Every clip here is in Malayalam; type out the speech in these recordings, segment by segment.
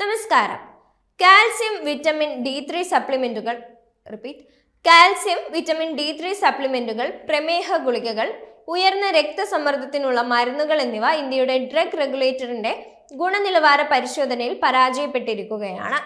നമസ്കാരം. Calcium vitamin D three സപ്ലിമെന്റുകൾ repeat calcium vitamin D three സപ്ലിമെന്റുകൾ പ്രമേഹ ഗുളികകൾ ഉയർന്ന രക്തസമ്മർദ്ദത്തിനുള്ള മരുന്നുകൾ എന്നിവ ഇന്ത്യയുടെ ഡ്രഗ് റെഗുലേറ്ററിന്റെ ഗുണനിലവാര പരിശോധനയിൽ പരാജയപ്പെട്ടിരിക്കുകയാണ്.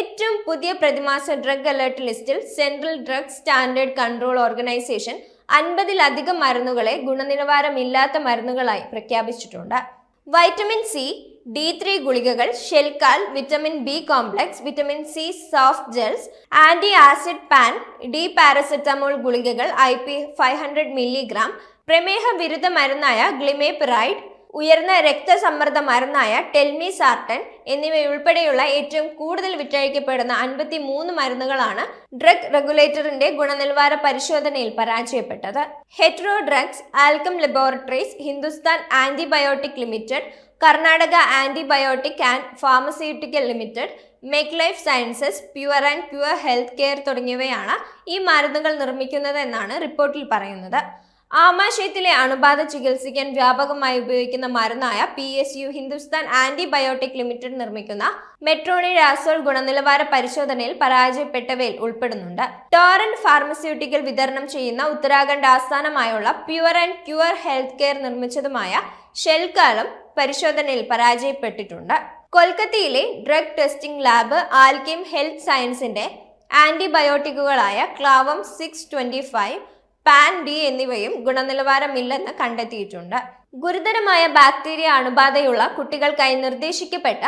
ഏറ്റവും പുതിയ പ്രതിമാസ ഡ്രഗ് അലേർട്ട് ലിസ്റ്റിൽ central drug standard control organisation അൻപതിലധികം മരുന്നുകളെ ഗുണനിലവാരമില്ലാത്ത മരുന്നുകളായി പ്രഖ്യാപിച്ചിട്ടുണ്ട്. വൈറ്റമിൻ സി ഡി ത്രീ ഗുളികകൾ Shelcal vitamin B complex vitamin C soft gels anti acid Pan D paracetamol ഗുളികകൾ I P five hundred milligram പ്രമേഹ വിരുദ്ധ മരുന്നായ ഗ്ലിമേപിറൈഡ് ഉയർന്ന രക്തസമ്മർദ്ദ മരുന്നായ ടെൽമി സാർട്ടൻ എന്നിവയുൾപ്പെടെയുള്ള ഏറ്റവും കൂടുതൽ വിറ്റഴിക്കപ്പെടുന്ന അൻപത്തി മൂന്ന് മരുന്നുകളാണ് ഡ്രഗ് റെഗുലേറ്ററിന്റെ ഗുണനിലവാര പരിശോധനയിൽ പരാജയപ്പെട്ടത്. Hetero drugs Alkem laboratories Hindustan antibiotic limited Karnataka antibiotic and pharmaceutical limited Meg life sciences pure and pure health care തുടങ്ങിയവയാണ് ഈ മരുന്നുകൾ നിർമ്മിക്കുന്നത് എന്നാണ് റിപ്പോർട്ടിൽ പറയുന്നത്. ആമാശയത്തിലെ അണുബാധ ചികിത്സിക്കാൻ വ്യാപകമായി ഉപയോഗിക്കുന്ന മരുന്നായ P S U Hindustan antibiotic limited നിർമ്മിക്കുന്ന മെട്രോണി രാസോൾ ഗുണനിലവാര പരിശോധനയിൽ പരാജയപ്പെട്ടവയിൽ ഉൾപ്പെടുന്നുണ്ട്. ടോറന്റ് ഫാർമസ്യൂട്ടിക്കൽ വിതരണം ചെയ്യുന്ന ഉത്തരാഖണ്ഡ് ആസ്ഥാനമായുള്ള pure and cure health care നിർമ്മിച്ചതുമായ ഷെൽക്കാലം പരിശോധനയിൽ പരാജയപ്പെട്ടിട്ടുണ്ട്. കൊൽക്കത്തയിലെ drug testing lab Alkem health സയൻസിന്റെ ആന്റിബയോട്ടിക്കുകളായ Clavam six twenty five Pan D എന്നിവയും ഗുണനിലവാരമില്ലെന്ന് കണ്ടെത്തിയിട്ടുണ്ട്. ഗുരുതരമായ ബാക്ടീരിയ അണുബാധയുള്ള കുട്ടികൾക്കായി നിർദ്ദേശിക്കപ്പെട്ട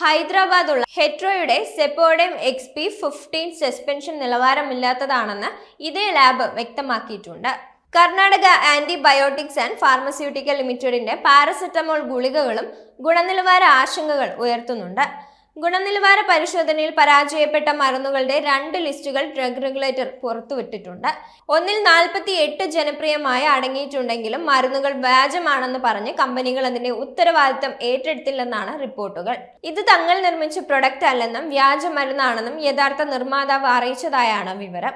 ഹൈദരാബാദുള്ള ഹെട്രോയുടെ Cepodem X P fifteen suspension നിലവാരമില്ലാത്തതാണെന്ന് ഇതേ ലാബ് വ്യക്തമാക്കിയിട്ടുണ്ട്. കർണാടക ആന്റിബയോട്ടിക്സ് ആൻഡ് ഫാർമസ്യൂട്ടിക്കൽ ലിമിറ്റഡിന്റെ പാരസെറ്റമോൾ ഗുളികകളും ഗുണനിലവാര ആശങ്കകൾ ഉയർത്തുന്നുണ്ട്. ഗുണനിലവാര പരിശോധനയിൽ പരാജയപ്പെട്ട മരുന്നുകളുടെ രണ്ട് ലിസ്റ്റുകൾ ഡ്രഗ് റെഗുലേറ്റർ പുറത്തുവിട്ടിട്ടുണ്ട്. ഒന്നിൽ നാൽപ്പത്തി എട്ട് ജനപ്രിയമായ അടങ്ങിയിട്ടുണ്ടെങ്കിലും മരുന്നുകൾ വ്യാജമാണെന്ന് പറഞ്ഞ് കമ്പനികൾ അതിന്റെ ഉത്തരവാദിത്തം ഏറ്റെടുത്തില്ലെന്നാണ് റിപ്പോർട്ടുകൾ. ഇത് തങ്ങൾ നിർമ്മിച്ച പ്രൊഡക്റ്റ് അല്ലെന്നും വ്യാജ മരുന്നാണെന്നും യഥാർത്ഥ നിർമ്മാതാവ് അറിയിച്ചതായാണ് വിവരം.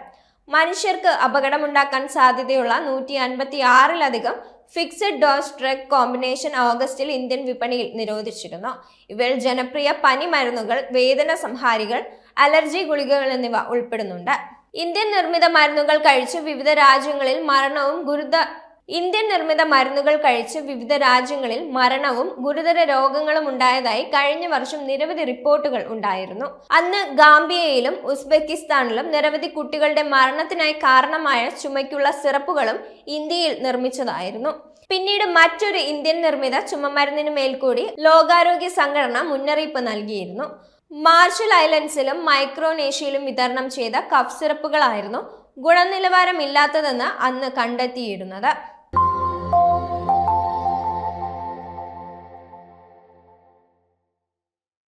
മനുഷ്യർക്ക് അപകടമുണ്ടാക്കാൻ സാധ്യതയുള്ള നൂറ്റി അൻപത്തി ആറിലധികം ഫിക്സഡ് ഡോസ് ഡ്രഗ് കോമ്പിനേഷൻ ഓഗസ്റ്റിൽ ഇന്ത്യൻ വിപണിയിൽ നിരോധിച്ചിരുന്നു. ഇവയിൽ ജനപ്രിയ പനി മരുന്നുകൾ വേദന സംഹാരികൾ അലർജി ഗുളികകൾ എന്നിവ ഉൾപ്പെടുന്നുണ്ട്. ഇന്ത്യൻ നിർമ്മിത മരുന്നുകൾ കഴിച്ച് വിവിധ രാജ്യങ്ങളിൽ മരണവും ഗുരുത ഇന്ത്യൻ നിർമ്മിത മരുന്നുകൾ കഴിച്ച് വിവിധ രാജ്യങ്ങളിൽ മരണവും ഗുരുതര രോഗങ്ങളും ഉണ്ടായതായി കഴിഞ്ഞ വർഷം നിരവധി റിപ്പോർട്ടുകൾ ഉണ്ടായിരുന്നു. അന്ന് ഗാംബിയയിലും ഉസ്ബെക്കിസ്ഥാനിലും നിരവധി കുട്ടികളുടെ മരണത്തിനായി കാരണമായ ചുമയ്ക്കുള്ള സിറപ്പുകളും ഇന്ത്യയിൽ നിർമ്മിച്ചതായിരുന്നു. പിന്നീട് മറ്റൊരു ഇന്ത്യൻ നിർമ്മിത ചുമമരുന്നിന് മേൽക്കൂടി ലോകാരോഗ്യ സംഘടന മുന്നറിയിപ്പ് നൽകിയിരുന്നു. മാർഷൽ ഐലൻഡ്സിലും മൈക്രോനേഷ്യയിലും വിതരണം ചെയ്ത കഫ് സിറപ്പുകളായിരുന്നു ഗുണനിലവാരമില്ലാത്തതെന്ന് അന്ന് കണ്ടെത്തിയിരുന്നത്.